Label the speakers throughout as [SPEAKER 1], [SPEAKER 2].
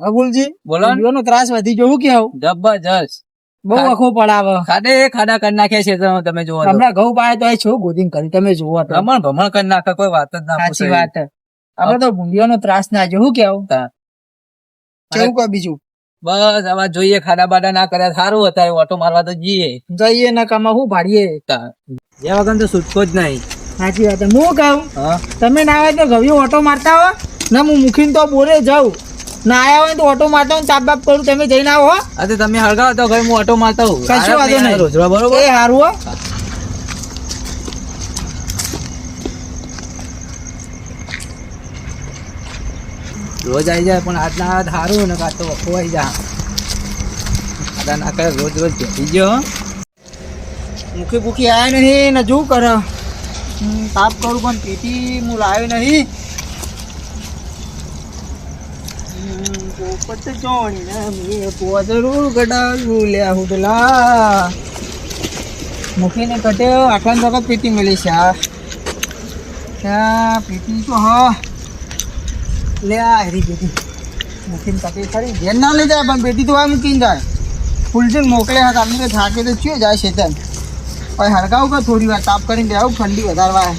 [SPEAKER 1] અબુલજી
[SPEAKER 2] બોલો નો.
[SPEAKER 1] ત્રાસ વધી ગયો હું કેવું
[SPEAKER 2] જબરજસ્ત.
[SPEAKER 1] બહુ. આખો પડાવે.
[SPEAKER 2] ખાડે ખાડા કરી નાખ્યા છે તમે- જોવો
[SPEAKER 1] હમણાં ઘઉં પાય તો છો ગોદીન કરી? તમે જોવો
[SPEAKER 2] ભમણ ભમણ કરી નાખે કોઈ વાત જ ના
[SPEAKER 1] સાચી વાત. આપડે તો ભૂંડિયો નો ત્રાસ ના જો હું કેવું કેવું કોઈ બીજું?
[SPEAKER 2] બસ હવે જોઈએ ખાડા બાડા ના કર્યા સારું હતા ઓટો મારવા તો જઈએ.
[SPEAKER 1] જઈએ ના કામાં હું ભાડીએ.
[SPEAKER 2] જે વગર તો છૂટકો જ નહીં.
[SPEAKER 1] સાચી વાત. હું કહું? તમે ના આવે તો ઘઉં ઓટો મારતા હો. ના હું મૂકીને તો બોરે જાઉં. ના આયા હોય તો ઓટો મારતા હું તાપ બાપ કરું તમે જઈને આવો
[SPEAKER 2] અરે તમે હળગાવો તો ઘરે હું ઓટો મારતો હું
[SPEAKER 1] કશું વાંધો નહીં.
[SPEAKER 2] રોજવા બરોબર?
[SPEAKER 1] એ હારું હો.
[SPEAKER 2] રોજ આવી જાય પણ આજના આજ સારું ને કાં તો વખો જા આદા ના કરે રોજ રોજ ભેટી ગયો.
[SPEAKER 1] મુખી ભૂખી આયા નહીં ને શું કરે. તાપ કરું પણ પેટી હું લાવ્યો નહીં. હમ, ચોણી ને મેં પોદરું ગડાવ્યું લ્યા હુડલા. મુખીને કટ્યો આટલા વખત પેટી મળી છે આ. પેટી તો હા. લે આ હેરી પેટી મુખીને કટી ખરી. ઘેર ના લઈ જાય પણ પેટી તો આ મૂકીને જાય. ફૂલજીને મોકલે હતા આપણે તો થાકે તો ચિયો જાય છે તેમ. પછી હળગાવું કે થોડી વાર તાપ કરીને આવું ઠંડી વધારવા.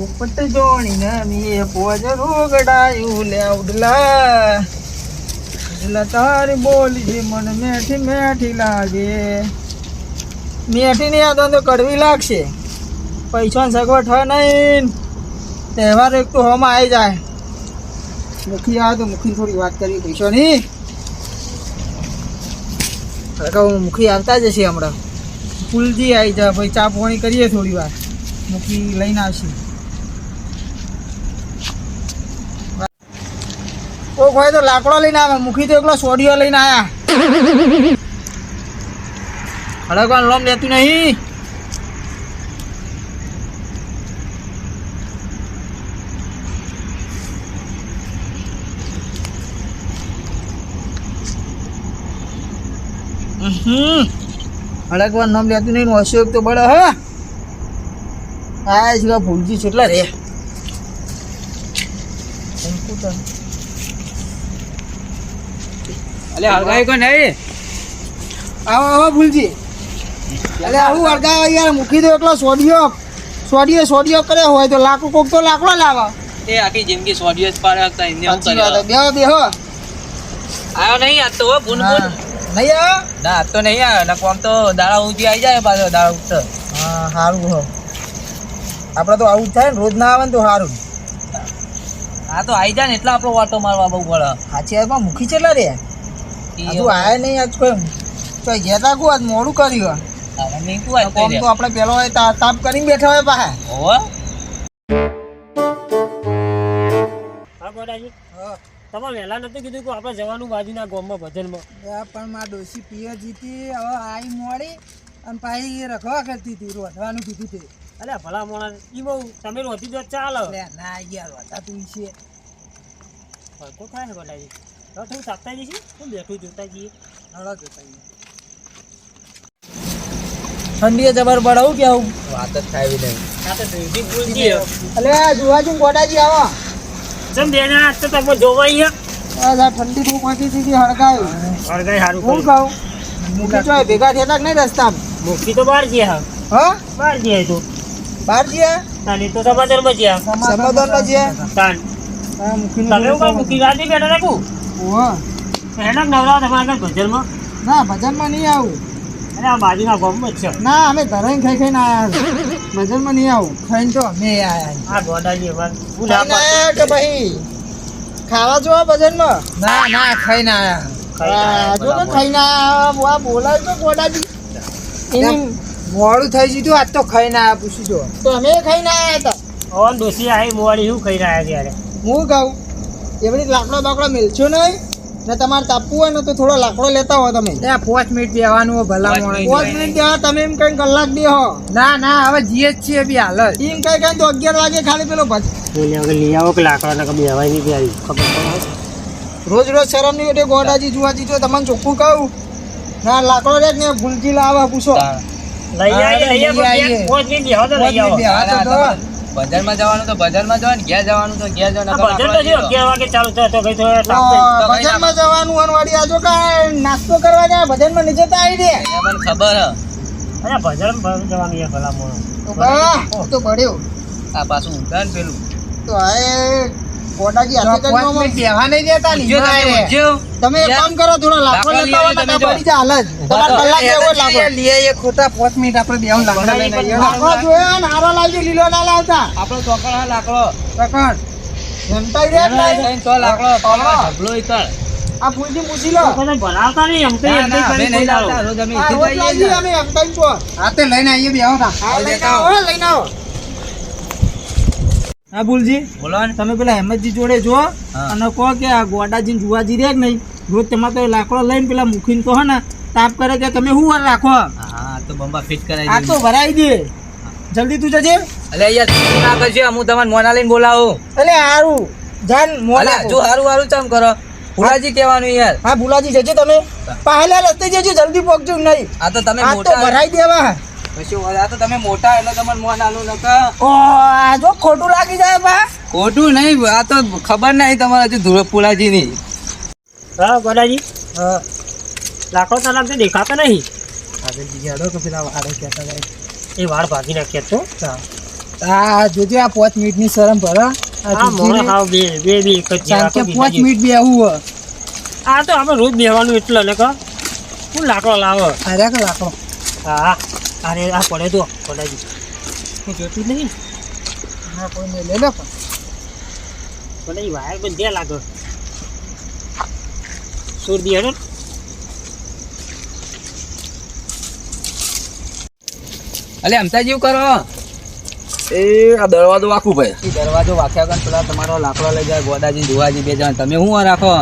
[SPEAKER 1] પોપટ જોણીને મીએ પોજરું ગડાયું લે ઉડલા. એટલે તારી બોલી જે મન મેઠી મેઠી લાગે. મેઠી નહીં આ તો કડવી લાગશે. પૈસા સગવડ થાય નહીં. તહેવાર એક તો હોમાં આવી જાય. મુખી આવે તો મુખી થોડી વાત કરી પૈસાની. હું મુખી આવતા જ હશે હમણાં. ફૂલજી આવી જાય ભાઈ ચા પાણી કરીએ થોડી વાર મુખી લઈને આવશે. ઓ હોય તો લાકડો લઈને આવે. મુખી તો એકલો સોડિયો લઈને આયા. હડકવાનું લોમ લેતું નહીં. હમ. હડકવાનું નામ લેતું નહીં અશોક તો બળે, હે. આ જ ભૂલજી કેટલા રે.
[SPEAKER 2] અલે હળગાવી કોઈ નહીં
[SPEAKER 1] આવો આવો ભૂલજી. અલે આવું અડગા યાર મૂકી દો એકલો સોડિયો સોડિયો સોડિયો કરે હોય તો લાકડો કોક તો લાકડો લાવા.
[SPEAKER 2] એ આખી જિંદગી સોડિયો જ પાડે હતા એમને હું. કર્યો
[SPEAKER 1] બેહો બેહો
[SPEAKER 2] આવ્યો નહીં આજ તો હો ભૂન ભૂન
[SPEAKER 1] નહીં આવ્યો
[SPEAKER 2] ના આ તો નહીં આવ્યો ને કોમ તો દાડા ઊંચી આવી જાય પાછો દાડા ઉઠતો
[SPEAKER 1] હા સારું હો. આપણે તો આવું જ થાય ને રોજ ના આવે ને તો સારું
[SPEAKER 2] આ તો આવી જાય ને એટલે આપણો વાટો મારવા બહુ પડે.
[SPEAKER 1] સાચી વાત મૂકી ચેલા રે હજુ આયા નહીં આજ કોઈ. તો ગયા તા આજ મોડું કર્યું કોમ તો આપણે પેલો હોય તાપ કરીને બેઠા હોય પાસે
[SPEAKER 2] હોવે?
[SPEAKER 3] હા ગોડાજી તમારે વહેલા નતું કીધું કે આપણે જવાનું બાજુના ગામમાં ભજનમાં?
[SPEAKER 1] પણ માં ડોસી પિયર જીતી હવે આઈ મોડી અને પાછી રખવા કરતી હતી રોધવાનું કીધું તે.
[SPEAKER 3] અરે ભલા મોણા ઈ બહુ તમે રોતી જો ચાલો
[SPEAKER 1] લે ના યાર વાતા તું છે.
[SPEAKER 3] ભડકો થાય ને ગોડાજી થોડું તાપતા જઈશું હું બેઠું જોતા જઈએ?
[SPEAKER 1] હળો જોતા ઠંડીએ જબર બળાવું કે આવું
[SPEAKER 2] વાત જ થાય નહીં.
[SPEAKER 3] આ તો ધોઈથી ભૂલ જઈએ.
[SPEAKER 1] અલે જુવાજી ગોડાજી આવો.
[SPEAKER 3] ચમ બે આજ તો તમે જોવા અહીંયા.
[SPEAKER 1] આ ઠંડી બહુ પહોંચી હતી હળગાયું?
[SPEAKER 3] અડગાઈ સારું
[SPEAKER 1] હું કહું મૂકી ચોય ભેગા થયા તા કે નહીં રસ્તામાં?
[SPEAKER 3] મૂકી તો બહાર ગયા
[SPEAKER 1] હા?
[SPEAKER 3] બહાર ગયા તો.
[SPEAKER 1] બહાર ગયા
[SPEAKER 3] તાની તો સમાચારમાં ગયા
[SPEAKER 1] સમાધાનમાં જ્યાં
[SPEAKER 3] તાન. તમે મૂકી ગાડી બેઠા રાખું?
[SPEAKER 1] ઓહો.
[SPEAKER 3] હેડક નવરા તમારા ભજનમાં?
[SPEAKER 1] ના ભજનમાં નહીં આવું.
[SPEAKER 3] અરે આ બાજુના ગામમાં જ છે.
[SPEAKER 1] ના અમે ધરાઈને ખાઈ ખાઈને આવ્યા ભજનમાં નહીં આવું. ખાઈને તો અમે આયા
[SPEAKER 3] આ ગોડાજી ના
[SPEAKER 1] કે ભાઈ? ખાવા જો ભજનમાં? ના ના ખાઈને આયા. આ જો કે ખાઈને આયા આ બોલાય તો ગોડાજી. એની મોડું થઈ ગયું આજ તો ખાઈને આયા પૂછી જો તો અમે ખાઈને આયા હતા.
[SPEAKER 3] ઓન ડોસી આવી મોડી શું ખાઈ રહ્યા ત્યારે?
[SPEAKER 1] હું કહું એવડી લાકડો બાકડો મેલશો નહીં. ને તમારે તાપવું હોય ને તો થોડો લાકડો લેતા હો તમે. ત્યાં પાંચ મિનિટ બેવાનું હોય ભલા
[SPEAKER 2] પાંચ મિનિટ
[SPEAKER 1] બેવા તમે એમ કઈ કલાક બે હો ના ના હવે જીએ જ છીએ બી હાલ એમ કઈ કઈ તો અગિયાર વાગે ખાલી પેલો ભજ.
[SPEAKER 3] લઈ આવો કે લાકડા કभी હવાઈ નહીં આવી. ખબર
[SPEAKER 1] રોજ રોજ શરમ નહીં એટલે ગોડાજી જુવાજી જો તમને ચોખ્ખું કહું? ના લાકડો રે ને ભૂલજી લાવે પૂછો.
[SPEAKER 3] લઈ આવીએ લઈ આવીએ. પાંચ મિનિટ બેહો તો લઈ આવો.
[SPEAKER 2] બજારમાં જવાનું તો બજારમાં જવાનું ઘેર જવાનું તો ઘેર જવાનું.
[SPEAKER 3] બજાર ભજન તો જો. અગિયાર વાગે ચાલુ થાય તો કઈ તો
[SPEAKER 1] બજારમાં જવાનું અનવાડી વળી આજો કાંઈ નાસ્તો કરવા જાય બજારમાં નીચે તો આવી દે
[SPEAKER 2] મને ખબર હ.
[SPEAKER 3] અરે ભજન ભજન જવાનું યાર ભલા મોણો.
[SPEAKER 1] તો બા, તો બળ્યો
[SPEAKER 2] આ પાછું ઊંઘા પેલું.
[SPEAKER 1] તો આ એ હાથે કરીને બેહવા નહીં દેતા
[SPEAKER 2] ઊંઘ્યો તમે,
[SPEAKER 1] તમે એક કામ કરો થોડા લાકડો
[SPEAKER 2] લાકડો
[SPEAKER 1] લેતા આવો
[SPEAKER 2] લઈ
[SPEAKER 1] પડી જા. હાલ જ. તમારે કલાક જેવો જ લાગો. લાકડો જોયો ને હારો લાવજો લીલો ના લાવતા.
[SPEAKER 2] આપણો ચોકડ હા લાકડો.
[SPEAKER 1] જમતાઈ રે
[SPEAKER 2] લઈને તો લાકડો
[SPEAKER 1] આ ફૂલજી પૂછી લો.
[SPEAKER 3] તો ભણાવતા નહીં એમ તો એમ તો
[SPEAKER 2] ના, અમે
[SPEAKER 3] કરી
[SPEAKER 2] નહીં
[SPEAKER 3] બોલાવો.
[SPEAKER 2] લાવતા. રોજ અમે
[SPEAKER 1] આ
[SPEAKER 2] ઈથી
[SPEAKER 1] રોજ
[SPEAKER 2] જ
[SPEAKER 1] લાવીએ
[SPEAKER 2] લઈએ
[SPEAKER 1] અમે એમતાઈ તો. હા, લઈને આવો, લઈને આવો.
[SPEAKER 4] હા ભૂલજી?
[SPEAKER 2] બોલો
[SPEAKER 4] તમે પેલા હેમતજી જોડે જો અને કહો કે આ ગોડાજી જુવાજી રે કે નહીં? રોજ તેમાં તો લાકડો લઈને પેલા મુખીને કહો ને તાપ કરે કે તમે શું વાર રાખો?
[SPEAKER 2] હા તો બંબા ફિટ કરાવી
[SPEAKER 4] આ તો ભરાઈ દે. જલ્દી તું જજે.
[SPEAKER 2] અલે યાર તું ના કરજે? હું તમને મોના લઈને બોલાવું.
[SPEAKER 4] અલે હારું. જાન મોના.
[SPEAKER 2] જો હારું હારું ચમ કરો. ભુલાજી કહેવાનું યાર.
[SPEAKER 4] હા ભુલાજી જજો તમે. પહેલા રસ્તે જજો જલ્દી પહોંચજો નહીં.
[SPEAKER 2] આ તો તમે મોટા
[SPEAKER 4] ભરાઈ દેવા.
[SPEAKER 2] કશું વાત- તો તમે મોટા એટલે તમને મોન આલું નકા
[SPEAKER 4] ઓ આ જો ખોટું લાગી જાય બા.
[SPEAKER 2] ખોટું નહીં આ તો ખબર નહીં તમારે ધૂળ ફુલાજી ની
[SPEAKER 3] હા ગોડાજી. લાકડો તો લાગતો દેખાતો નહીં.
[SPEAKER 4] કે પેલા વાડે કહેતા જાય
[SPEAKER 3] એ વાળ ભાગી નાખ્યા તો
[SPEAKER 4] આ જોજે આ પાંચ મિનિટની શરમ ભરા
[SPEAKER 3] આ મોણો હાવ બે બે બે એક જ જે.
[SPEAKER 4] મિનિટ બેહવું
[SPEAKER 3] આ તો આપણે રોજ બેહવાનું એટલે ને કા હું લાકડો લાવો.
[SPEAKER 4] અરે લાકડો.
[SPEAKER 3] હા. અરે આ પડે તો ગોડાજી હું જોતું જ નહીં
[SPEAKER 4] હા કોઈને લઈ લો પણ.
[SPEAKER 3] ગોડાજી વાયર બંધ્યા લાગે. સુર દી હેડો
[SPEAKER 2] અલે અમતા જીવ કરો?
[SPEAKER 5] એ આ દરવાજો વાકું ભાઈ
[SPEAKER 2] દરવાજો વાખ્યા વગર પેલા તમારો લાકડો લઈ જાય ગોડાજી ધુવાજી બે જણ. તમે શું રાખો?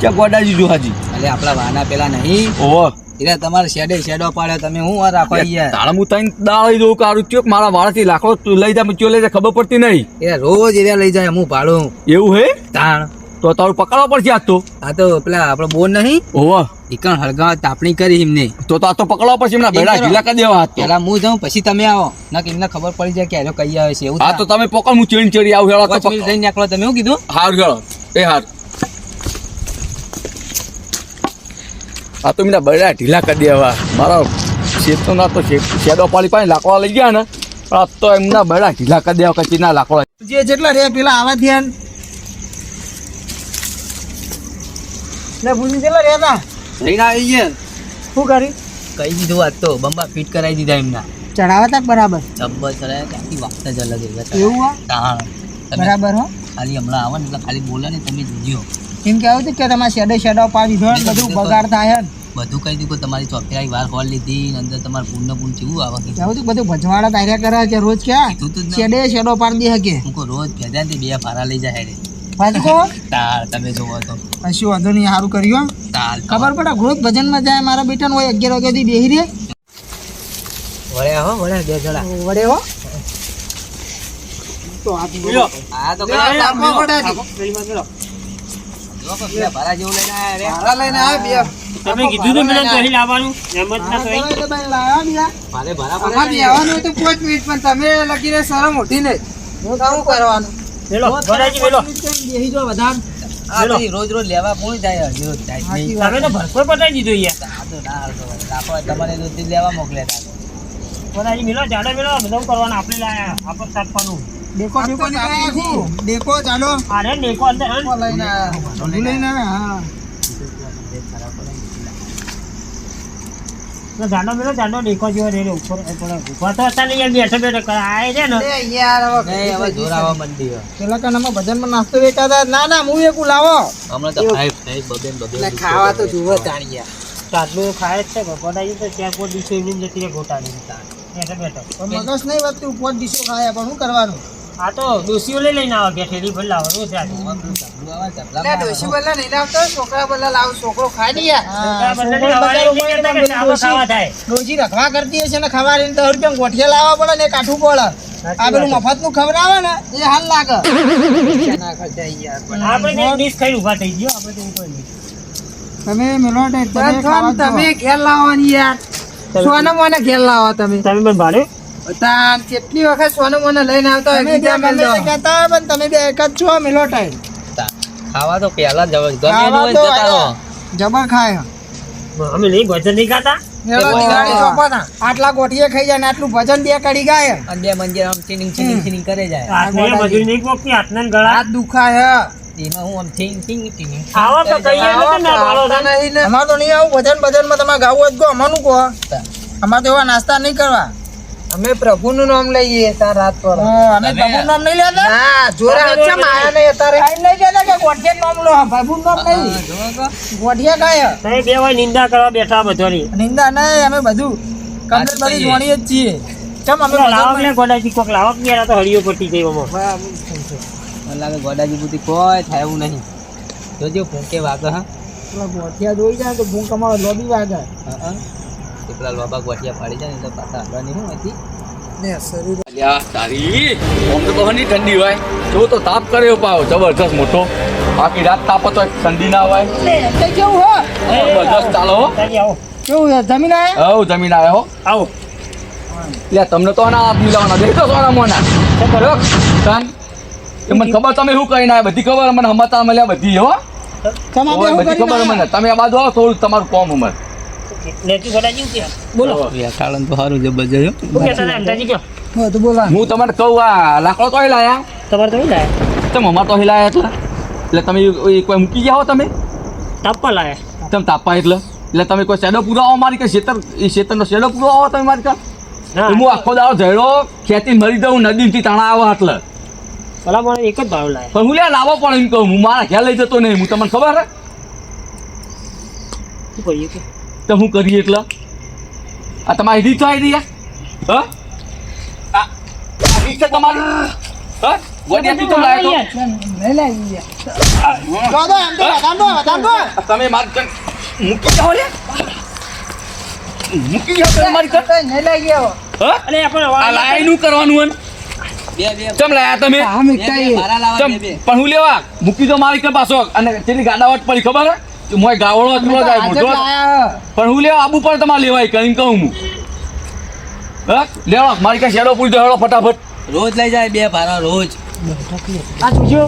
[SPEAKER 5] કે ગોડાજી જુહાજી
[SPEAKER 2] એટલે આપણા વાના પેલા નહીં.
[SPEAKER 5] ઓહો.
[SPEAKER 2] એટલે તમારે શેડે શેડો પાડે તમે શું રાખો અહીંયા
[SPEAKER 5] તાળા હું તઈને દાળી દઉં કારું ચોક મારા વાળાથી લાખો લઈ જા ચો લઈ જા ખબર પડતી નહીં.
[SPEAKER 2] એ રોજ એરિયા લઈ જાય હું ભાડું.
[SPEAKER 5] એવું હે?
[SPEAKER 2] તાણ.
[SPEAKER 5] તો તારું પકડવા પડશે આજ તો.
[SPEAKER 2] આ તો પેલા આપણો બોન નહીં?
[SPEAKER 5] ઓવા
[SPEAKER 2] ઈકણ હળગા તાપણી કરી એમને.
[SPEAKER 5] તો તો આ તો પકડવા પડશે એમના બેડા ઢીલા કરી દેવા હાથ
[SPEAKER 2] પેલા હું જાઉં પછી તમે આવો. ના કે એમને ખબર પડી જાય કે એનો કઈ આવે છે એવું
[SPEAKER 5] હા તો તમે પકડ હું ચેડી ચડી આવું હેળો તો
[SPEAKER 2] રહીને નીકળો તમે શું કીધું?
[SPEAKER 5] હાર ગળો એ હાર. આ તો એમના બેડા ઢીલા કરી દેવા મારા શેતો ના તો શેડો પાડી પાડી લાકડા લઈ ગયા ને. પણ આ તો એમના બેડા ઢીલા કરી દેવા કચી ના લાકડા
[SPEAKER 4] જે જેટલા રે પેલા આવા ધ્યાન. ને ભૂલી જેટલા રે તા?
[SPEAKER 2] લઈને આવી ગયા.
[SPEAKER 4] શું કરી?
[SPEAKER 2] કહી દીધું આજ તો? બંબા ફિટ કરાવી દીધા એમના.
[SPEAKER 4] ચડાવા તા બરાબર?
[SPEAKER 2] ચબ્બલ ચડાયા ત્યાંથી વાત જ અલગ એવા
[SPEAKER 4] બરાબર હો.
[SPEAKER 2] ખાલી હમણાં આવે ને એટલે ખાલી બોલે ને તમે જોજો
[SPEAKER 4] એમ કેવું હતું કે તમારે શેડો શેડો પાડી દો ને બધું બગાડ થાય
[SPEAKER 2] બધું કહી દીધું તમારી ચોકીરાઈ વાર હોલ લીધી અંદર તમારે પૂર્ણ પૂર્ણ કેવું આવે? કે
[SPEAKER 4] કહેવું બધું ભજવાડા તાર્યા કરે કે રોજ ક્યાં શેડે શેડો પાડી દે હકે.
[SPEAKER 2] હું રોજ ને બે ફારા લઈ જાય હેડે.
[SPEAKER 4] પાછું
[SPEAKER 2] તાર તમે જોવો તો.
[SPEAKER 4] કશું વાંધો નહીં સારું કર્યું હો.
[SPEAKER 2] તાર
[SPEAKER 4] ખબર પડે રોજ ભજનમાં જાય મારા બેટા હોય અગિયાર વાગ્યાથી બેહી રે
[SPEAKER 2] વળ્યા હો વળ્યા બે જણા.
[SPEAKER 4] વળે હો. તો. આ
[SPEAKER 2] તો
[SPEAKER 3] તમે કીધું તું પેલા લાવવાનું. ના
[SPEAKER 2] ભારે ભારા
[SPEAKER 4] હતું પાંચ મિનિટ પણ તમે લગીને શરમ ઉઠી ને શું કરવાનું.
[SPEAKER 3] પેલો ગોડાજી પેલો
[SPEAKER 4] જો વધારે
[SPEAKER 2] તો રોજ રોજ લેવા કોણ જાય હજી રોજ જાય
[SPEAKER 3] તમે તો ભરપૂર પતાવી દીધો યાર.
[SPEAKER 2] આ તો ના રાખો તમારે રોજ લેવા મોકલે તા તો.
[SPEAKER 3] મેળો મેલો જાડો મેલો બધું કરવાનું. આપણે લાયા આપણે સાફવાનું
[SPEAKER 4] દેખો દેખો નીકળ્યા દેખો. ચાલો.
[SPEAKER 3] અરે નેકો અંદર?
[SPEAKER 4] લઈને લઈને હા.
[SPEAKER 3] જાડો મેલો જાડો નેકો જેવો રેલો ઉપર ઉપર ઊભા તો હતા નહીં યાર બેઠો બેઠો કરે આય છે ને?
[SPEAKER 2] નહીં, હવે જોર આવવા માંડી હવે.
[SPEAKER 4] પેલા કાનામાં ભજનમાં નાસ્તો વેચાતા ના ના હું એકું લાવો
[SPEAKER 2] હમણાં તો ફાઈવ ફાઈવ બબે બબે
[SPEAKER 4] ખાવા તો જુઓ તાણિયા
[SPEAKER 3] ચાટલું ખાય જ છે ગોડાજી તો ચાર પાંચ દિવસો એમની જતી ગોટાની બેઠો બેઠો.
[SPEAKER 4] મગજ નહીં વધતું પોત દિવસો ખાયા પણ શું કરવાનું?
[SPEAKER 3] આ તો ડોસીઓ લઈ લઈને આવે બેઠેલી ભલે લાવો રોજ
[SPEAKER 4] નહીં લાવતો છોકરા લાવ છોકરો ખાઈ રખવા કરતી હશે ને ખવા રૂપિયા ગોઠિયા લાવવા પડે ને કાઠું પડે. આ પેલું મફતનું ખવડાવે ને એ હાલ લાગે.
[SPEAKER 3] આપણે ડીશ થઈ ગયો આપણે
[SPEAKER 4] તમે મેલો તમે ઘેર લાવવાની યાર. સોના મને ઘેર લાવો તમે.
[SPEAKER 3] તમે પણ ભાડે?
[SPEAKER 4] તાન કેટલી વખત સોનું મને લઈને આવતા હોય
[SPEAKER 1] તમે
[SPEAKER 4] બીજા
[SPEAKER 1] બે
[SPEAKER 4] મેલ.
[SPEAKER 1] ગમે
[SPEAKER 4] કહેતા પણ તમે બે એક જ છો મિલો ટાઈમ.
[SPEAKER 2] ખાવા તો પહેલા ગમે
[SPEAKER 1] તો
[SPEAKER 2] જતા રહો.
[SPEAKER 1] જબર ખાય.
[SPEAKER 3] અમે નહીં ભજન નહીં.
[SPEAKER 4] આટલા ગોઠીએ ખાઈ જાય ને આટલું ભજન બે કડી ગાય.
[SPEAKER 2] અને બે મંજિર આમ ચીનિંગ ચીનિંગ ચીનિંગ કરે જાય.
[SPEAKER 3] હાથને મજૂરી નહીં પોકતી હાથને ગળા.
[SPEAKER 4] હાથ દુખાય
[SPEAKER 2] એમાં હું આમ ચીંગ ચીંગ ચીંગ
[SPEAKER 3] આવો તો કહીએ ને.
[SPEAKER 4] અમારે તો. નહીં આવું ભજન ભજનમાં તમારે ગાવું જ ગો અમારું કહો. અમારે તો એવા નાસ્તા નહીં કરવા. અમે પ્રભુનું નામ લઈએ તાર રાત પર. અમે પ્રભુનું નામ નહીં લેતા ના જોરા હচ্ছে માયા નહીં તારે આઈ નહીં કહેતા કે ગોઠિયા નામ લો પ્રભુનું નામ નહીં. ગોઠિયા કાય
[SPEAKER 3] નહીં બે વાર નિંદા કરવા બેઠા બધાની.
[SPEAKER 4] નિંદા નહીં અમે બધું કમ્પ્લીટ બધી જોણીએ જ છીએ. ચમ અમે
[SPEAKER 3] લાવક ને ગોડાજી કોક લાવક ને તો હળીઓ પટી ગઈ આમાં
[SPEAKER 2] મને લાગે ગોડાજી બુદ્ધિ કોઈ થાય એવું નહીં. જોજો ભૂંકે વાગે હા.
[SPEAKER 4] ગોઠિયા જોઈ જાય તો ભૂંક અમારો લોબી વાગે.
[SPEAKER 2] હા. પેલા લોબા ગોઠિયા પાડી જાય ને એટલે પાછા નહીં હું અહીંથી.
[SPEAKER 4] ને શરીર
[SPEAKER 5] અલ્યા તારી ઓમ તો બહારની ઠંડી હોય. જો તો તાપ કર્યો પાવ જબરજસ્ત મોટો. બાકી રાત તાપ તો ઠંડી ના હોય.
[SPEAKER 4] એટલે કેવું હો?
[SPEAKER 5] જબરજસ્ત ચાલો હો.
[SPEAKER 4] કેવું જમીન આયા?
[SPEAKER 5] હો જમીન આવે હો.
[SPEAKER 3] આવો.
[SPEAKER 5] લે તમને તો ના આપ મિલાવાના દેખો સોના મોના. બરાબર કાન. એ મને ખબર તમે શું કરીને આવ્યા બધી ખબર મને હમતા મળ્યા બધી હો.
[SPEAKER 4] તમે
[SPEAKER 5] બધી ખબર મને તમે આ બાજુ આવો થોડું તમારું કોમ ઉમર
[SPEAKER 3] નેચું ગોડાજી કે? બોલો.
[SPEAKER 2] બેઠાળન તો સારું જબરજસ્ત
[SPEAKER 3] શું કહેતા હતા અમદાજી કયો
[SPEAKER 4] હા તો બોલા
[SPEAKER 5] હું તમને કહું આ લાકડો તો લાયા.
[SPEAKER 3] તમારે તો લાયા.
[SPEAKER 5] તમે અમાર તો હિલાયા એટલે. એટલે તમે એક વાર મૂકી ગયા હો તમે?
[SPEAKER 3] તાપા લાયા.
[SPEAKER 5] તમે તાપા એટલે? એટલે તમે કોઈ શેડો પૂરો મારી કે શેતર એ શેતરનો શેડો પૂરો આવો તમે મારી કા
[SPEAKER 3] હું
[SPEAKER 5] આખો દાડો ઝેડો ખેતી મરી દઉં નદીથી તાણા આવો એટલે
[SPEAKER 3] ભલા મને એક જ ભાવ લાયા.
[SPEAKER 5] પણ હું લે લાવો પણ એમ કહું હું મારા ખ્યાલ લઈ જતો નહીં હું તમને ખબર હે?
[SPEAKER 3] શું કરીએ કે?
[SPEAKER 5] તો હું કરીએ એટલે? આ તમારી રીત આવી રહી હ? આ રીત છે તમારી? હ? તમે મારી મૂકી જાઓ લે. મૂકી જાઓ તમે મારી
[SPEAKER 4] નહીં લઈ ગયો
[SPEAKER 5] હ? આ લાય કરવાનું હન.
[SPEAKER 2] બે બે.
[SPEAKER 5] ચમ લાયા તમે? પણ હું લેવા? મૂકી દો મારી પાછો. અને તેની ગાડાવટ પડી ખબર હે? મોય ગાવડો એટલો જાય મોટો. પણ હું લેવા આબુ પણ તમારે લેવાય કઈ કહું હું. હા? લેવા મારી કઈ શેડો પૂરી દો ફટાફટ.
[SPEAKER 2] રોજ લઈ જાય બે ભારા રોજ.
[SPEAKER 4] આ જોજો.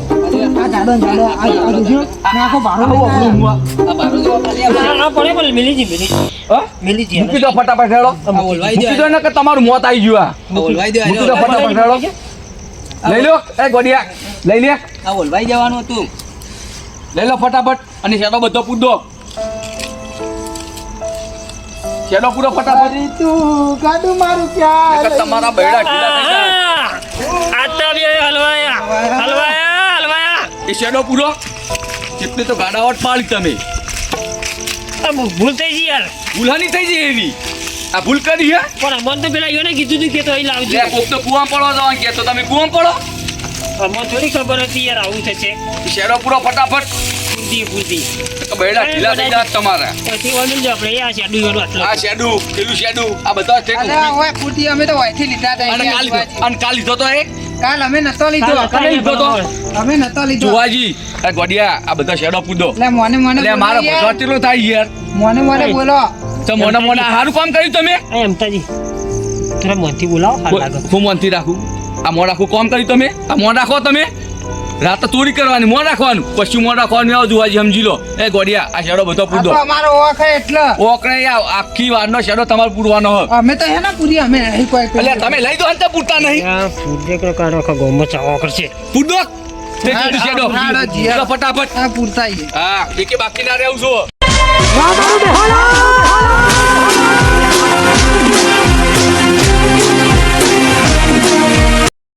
[SPEAKER 4] આ જાડો જાડો આ આ જોજો. ને આખો બારો
[SPEAKER 5] આવો
[SPEAKER 4] લઈને
[SPEAKER 5] આપણું
[SPEAKER 2] આ ભારો જોવા ખાલી આ
[SPEAKER 3] પડે પડે મિલી જી મિલી હ
[SPEAKER 5] હા?
[SPEAKER 3] મિલી જી
[SPEAKER 5] મૂકી દો ફટાફટ હેડો. મૂકી દો ને કે તમારું મોત આવી ગયું આ.
[SPEAKER 2] બોલવાઈ દો
[SPEAKER 5] મૂકી દો ફટાફટ હેડો. લઈ લો. એ ગોડિયા લઈ લે.
[SPEAKER 2] આ બોલવાઈ જવાનું હતું.
[SPEAKER 5] લઈ લો ફટાફટ અને શેડો બધો પૂરો. શેડો પૂરો ફટાફટ.
[SPEAKER 4] તું ગાડું મારું ક્યાં
[SPEAKER 5] તમારા બૈડા ઢીલા
[SPEAKER 3] આ બે હલવાયા. હલવાયા હલવાયા.
[SPEAKER 5] એ શેડો પૂરો. કેટલી તો ગાડાવટ પાડી તમે.
[SPEAKER 3] ભૂલ થઈ ગઈ યાર.
[SPEAKER 5] ભૂલાની થઈ ગઈ એવી. આ ભૂલ કરી હે?
[SPEAKER 3] પણ અમને તો પેલા એને કીધું હતું કે તો અહીં લાવજો.
[SPEAKER 5] કોક તો કુવા પડવા જવાનું કે તો તમે કુવા પડો.
[SPEAKER 3] અમને થોડી ખબર હતી યાર આવું થશે.
[SPEAKER 5] શેરો પૂરો ફટાફટ.
[SPEAKER 3] પૂરતી પૂરતી
[SPEAKER 5] તો બૈડા ઢીલા થઈ જાય તમારા.
[SPEAKER 3] પછી વળું જ આપણે આ શેડુ વાળું આટલું
[SPEAKER 5] આ શેડુ પેલું શેડુ આ બધા છે
[SPEAKER 4] અરે ઓય ફૂટી અમે તો વયથી લીધા હતા
[SPEAKER 5] અને કાલ લીધો. અને કાલ લીધો તો એ?
[SPEAKER 4] કાલ અમે નતો લીધો.
[SPEAKER 3] કાલ-
[SPEAKER 5] લીધો તો?
[SPEAKER 4] અમે નતો લીધો.
[SPEAKER 5] જોવાજી આ ગોડિયા આ બધા શેડો પૂદો.
[SPEAKER 4] લે મોને મોને લે
[SPEAKER 5] મારો. ભગવાન થાય યાર?
[SPEAKER 4] મોને મોને બોલો.
[SPEAKER 5] તો મોના મોના સારું કામ કર્યું તમે?
[SPEAKER 3] એમતાજી થોડા મનથી બોલાવો હાલ લાગો
[SPEAKER 5] હું મનથી રાખું? આ મોં રાખું કોમ કર્યું તમે? આ મોં રાખો તમે. રાતે ચોરી કરવાની મોં રાખવાનું. પછી મોં રાખવાનું આવ જોવાજી સમજી લો. એ ગોડિયા આ શેડો બધો
[SPEAKER 4] આ અમારો ઓખ એટલે.
[SPEAKER 5] ઓકણે આખી વારનો શેડો તમારે પૂરવાનો
[SPEAKER 4] અમે તો હેના પૂરી અમે નહીં કોઈ
[SPEAKER 5] એટલે તમે લઈ દો અંતે પૂરતા નહીં.
[SPEAKER 3] પૂરજે કે કાઢો? આખા ગોમો ચાવા કરશે.
[SPEAKER 5] પૂરદો તે કીધું શેડો.
[SPEAKER 4] રાડો જીયા.
[SPEAKER 5] પૂરો ફટાફટ.
[SPEAKER 4] પૂરતા
[SPEAKER 5] હા એકે બાકી ના રહેવું છું.